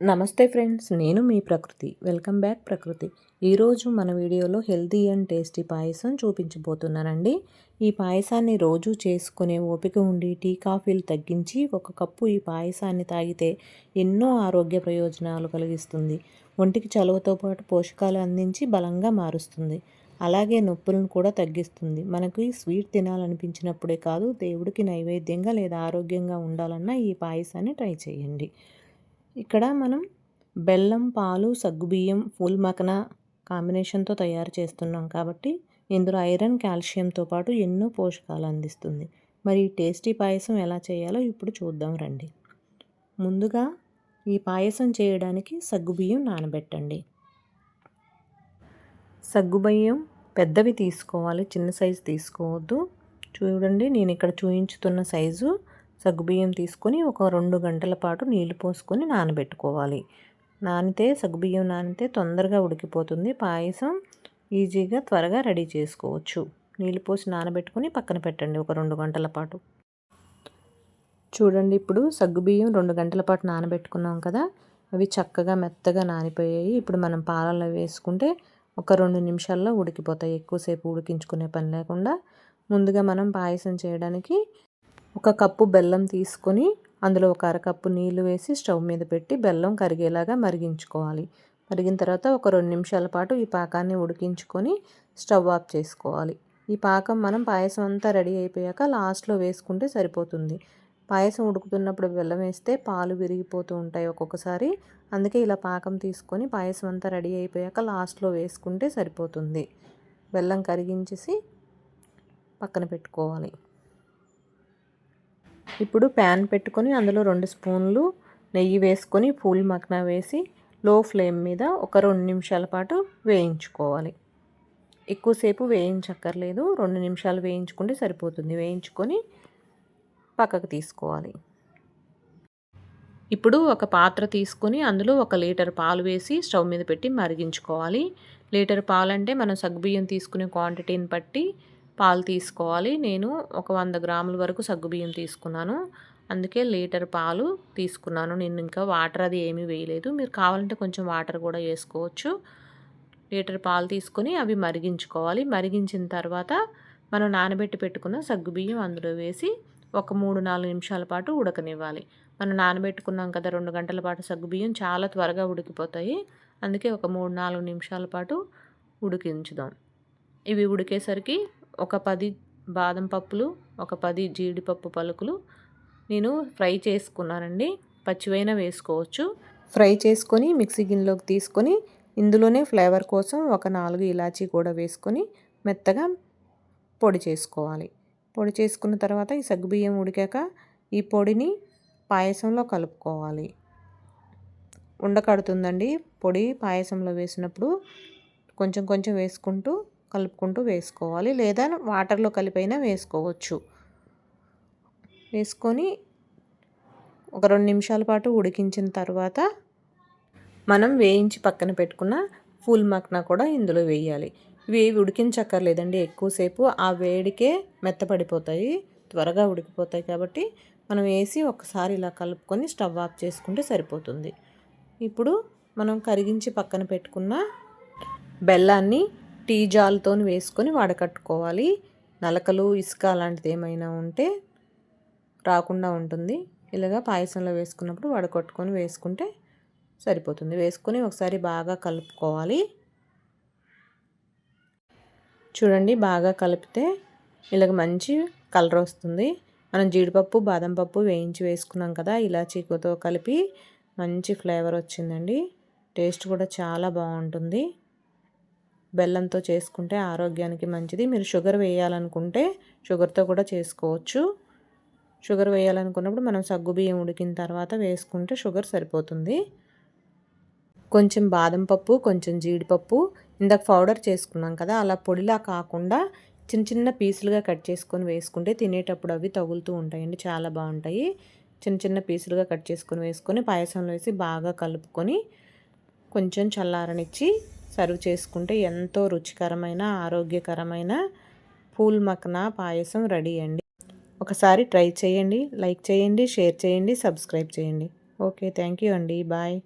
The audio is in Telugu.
నమస్తే ఫ్రెండ్స్ నేను మీ ప్రకృతి. వెల్కమ్ బ్యాక్ ప్రకృతి. ఈరోజు మన వీడియోలో హెల్తీ అండ్ టేస్టీ పాయసం చూపించబోతున్నానండి. ఈ పాయసాన్ని రోజు చేసుకునే ఓపిక ఉండి టీ కాఫీలు తగ్గించి ఒక కప్పు ఈ పాయసాన్ని తాగితే ఎన్నో ఆరోగ్య ప్రయోజనాలు కలిగిస్తుంది. ఒంటికి చలువతో పాటు పోషకాలు అందించి బలంగా మారుస్తుంది. అలాగే నొప్పులను కూడా తగ్గిస్తుంది. మనకు స్వీట్ తినాలనిపించినప్పుడే కాదు దేవుడికి నైవేద్యంగా లేదా ఆరోగ్యంగా ఉండాలన్నా ఈ పాయసాన్ని ట్రై చేయండి. ఇక్కడ మనం బెల్లం పాలు సగ్గుబియ్యం ఫుల్ మకన కాంబినేషన్తో తయారు చేస్తున్నాం కాబట్టి ఇందులో ఐరన్ కాల్షియంతో పాటు ఎన్నో పోషకాలు అందిస్తుంది. మరి టేస్టీ పాయసం ఎలా చేయాలో ఇప్పుడు చూద్దాం రండి. ముందుగా ఈ పాయసం చేయడానికి సగ్గుబియ్యం నానబెట్టండి. సగ్గుబియ్యం పెద్దవి తీసుకోవాలి చిన్న సైజు తీసుకోవద్దు. చూడండి నేను ఇక్కడ చూయించుతున్న సైజు సగ్గుబియ్యం తీసుకొని ఒక రెండు గంటల పాటు నీళ్ళు పోసుకొని నానబెట్టుకోవాలి. నానితే సగ్గుబియ్యం నానితే తొందరగా ఉడికిపోతుంది. పాయసం ఈజీగా త్వరగా రెడీ చేసుకోవచ్చు. నీళ్ళు పోసి నానబెట్టుకొని పక్కన పెట్టండి ఒక రెండు గంటల పాటు. చూడండి ఇప్పుడు సగ్గుబియ్యం రెండు గంటల పాటు నానబెట్టుకున్నాం కదా అవి చక్కగా మెత్తగా నానిపోయాయి. ఇప్పుడు మనం పాలల్లో వేసుకుంటే ఒక రెండు నిమిషాల్లో ఉడికిపోతాయి. ఎక్కువసేపు ఉడికించుకునే పని లేకుండా ముందుగా మనం పాయసం చేయడానికి ఒక కప్పు బెల్లం తీసుకొని అందులో ఒక అరకప్పు నీళ్ళు వేసి స్టవ్ మీద పెట్టి బెల్లం కరిగేలాగా మరిగించుకోవాలి. మరిగిన తర్వాత ఒక రెండు నిమిషాల పాటు ఈ పాకాన్ని ఉడికించుకొని స్టవ్ ఆఫ్ చేసుకోవాలి. ఈ పాకం మనం పాయసం అంతా రెడీ అయిపోయాక లాస్ట్లో వేసుకుంటే సరిపోతుంది. పాయసం ఉడుకుతున్నప్పుడు బెల్లం వేస్తే పాలు విరిగిపోతూ ఉంటాయి ఒక్కొక్కసారి. అందుకే ఇలా పాకం తీసుకొని పాయసం అంతా రెడీ అయిపోయాక లాస్ట్లో వేసుకుంటే సరిపోతుంది. బెల్లం కరిగించేసి పక్కన పెట్టుకోవాలి. ఇప్పుడు ప్యాన్ పెట్టుకొని అందులో రెండు స్పూన్లు నెయ్యి వేసుకొని పూల్ మక్నా వేసి లో ఫ్లేమ్ మీద ఒక రెండు నిమిషాల పాటు వేయించుకోవాలి. ఎక్కువసేపు వేయించక్కర్లేదు. రెండు నిమిషాలు వేయించుకుంటే సరిపోతుంది. వేయించుకొని పక్కకు తీసుకోవాలి. ఇప్పుడు ఒక పాత్ర తీసుకొని అందులో ఒక లీటర్ పాలు వేసి స్టవ్ మీద పెట్టి మరిగించుకోవాలి. లీటర్ పాలు అంటే మనం సగ్గుబియ్యం తీసుకునే క్వాంటిటీని బట్టి పాలు తీసుకోవాలి. నేను ఒక వంద గ్రాముల వరకు సగ్గుబియ్యం తీసుకున్నాను. అందుకే లీటర్ పాలు తీసుకున్నాను. నేను ఇంకా వాటర్ అది ఏమీ వేయలేదు. మీరు కావాలంటే కొంచెం వాటర్ కూడా వేసుకోవచ్చు. లీటర్ పాలు తీసుకొని అవి మరిగించుకోవాలి. మరిగించిన తర్వాత మనం నానబెట్టి పెట్టుకున్న సగ్గుబియ్యం అందులో వేసి ఒక మూడు నాలుగు నిమిషాల పాటు ఉడకనివ్వాలి. మనం నానబెట్టుకున్నాం కదా రెండు గంటల పాటు సగ్గుబియ్యం చాలా త్వరగా ఉడికిపోతాయి. అందుకే ఒక మూడు నాలుగు నిమిషాల పాటు ఉడికించుదాం. ఇవి ఉడికేసరికి ఒక పది బాదం పప్పులు ఒక పది జీడిపప్పు పలుకులు నేను ఫ్రై చేసుకున్నానండి. పచ్చివైన వేసుకోవచ్చు. ఫ్రై చేసుకొని మిక్సీ గిన్నెలోకి తీసుకొని ఇందులోనే ఫ్లేవర్ కోసం ఒక నాలుగు ఇలాచీ కూడా వేసుకొని మెత్తగా పొడి చేసుకోవాలి. పొడి చేసుకున్న తర్వాత ఈ సగ్గుబియ్యం ఉడికాక ఈ పొడిని పాయసంలో కలుపుకోవాలి. ఉండకడుతుందండి. పొడి పాయసంలో వేసినప్పుడు కొంచెం కొంచెం వేసుకుంటూ కలుపుకుంటూ వేసుకోవాలి. లేదా వాటర్లో కలిపైనా వేసుకోవచ్చు. వేసుకొని ఒక రెండు నిమిషాల పాటు ఉడికించిన తర్వాత మనం వేయించి పక్కన పెట్టుకున్న ఫుల్ మక్నా కూడా ఇందులో వేయాలి. ఇవి ఉడికించక్కర్లేదండి. ఎక్కువసేపు ఆ వేడికే మెత్తపడిపోతాయి. త్వరగా ఉడికిపోతాయి కాబట్టి మనం వేసి ఒకసారి ఇలా కలుపుకొని స్టవ్ ఆఫ్ చేసుకుంటే సరిపోతుంది. ఇప్పుడు మనం కరిగించి పక్కన పెట్టుకున్న బెల్లాన్ని టీ జాల్తో వేసుకొని వడకట్టుకోవాలి. నలకలు ఇసుక అలాంటిది ఏమైనా ఉంటే రాకుండా ఉంటుంది. ఇలాగా పాయసంలో వేసుకున్నప్పుడు వడకట్టుకొని వేసుకుంటే సరిపోతుంది. వేసుకొని ఒకసారి బాగా కలుపుకోవాలి. చూడండి బాగా కలిపితే ఇలాగ మంచి కలర్ వస్తుంది. మనం జీడిపప్పు బాదం పప్పు వేయించి వేసుకున్నాం కదా ఇలా చీకుతో కలిపి మంచి ఫ్లేవర్ వచ్చిందండి. టేస్ట్ కూడా చాలా బాగుంటుంది. బెల్లంతో చేసుకుంటే ఆరోగ్యానికి మంచిది. మీరు షుగర్ వేయాలనుకుంటే షుగర్తో కూడా చేసుకోవచ్చు. షుగర్ వేయాలనుకున్నప్పుడు మనం సగ్గుబియ్యం ఉడికిన తర్వాత వేసుకుంటే షుగర్ సరిపోతుంది. కొంచెం బాదం పప్పు కొంచెం జీడిపప్పు ఇందాక పౌడర్ చేసుకున్నాం కదా అలా పొడిలా కాకుండా చిన్న చిన్న పీసులుగా కట్ చేసుకొని వేసుకుంటే తినేటప్పుడు అవి తగులుతూ ఉంటాయండి చాలా బాగుంటాయి. చిన్న చిన్న పీసులుగా కట్ చేసుకొని వేసుకొని పాయసంలో వేసి బాగా కలుపుకొని కొంచెం చల్లారనిచ్చి సర్వ్ చేసుకుంటే ఎంతో రుచికరమైన ఆరోగ్యకరమైన పూల్ మక్నా పాయసం రెడీ అండి. ఒకసారి ట్రై చేయండి లైక్ చేయండి షేర్ చేయండి సబ్స్క్రైబ్ చేయండి. ఓకే థ్యాంక్ యూ అండి. బాయ్.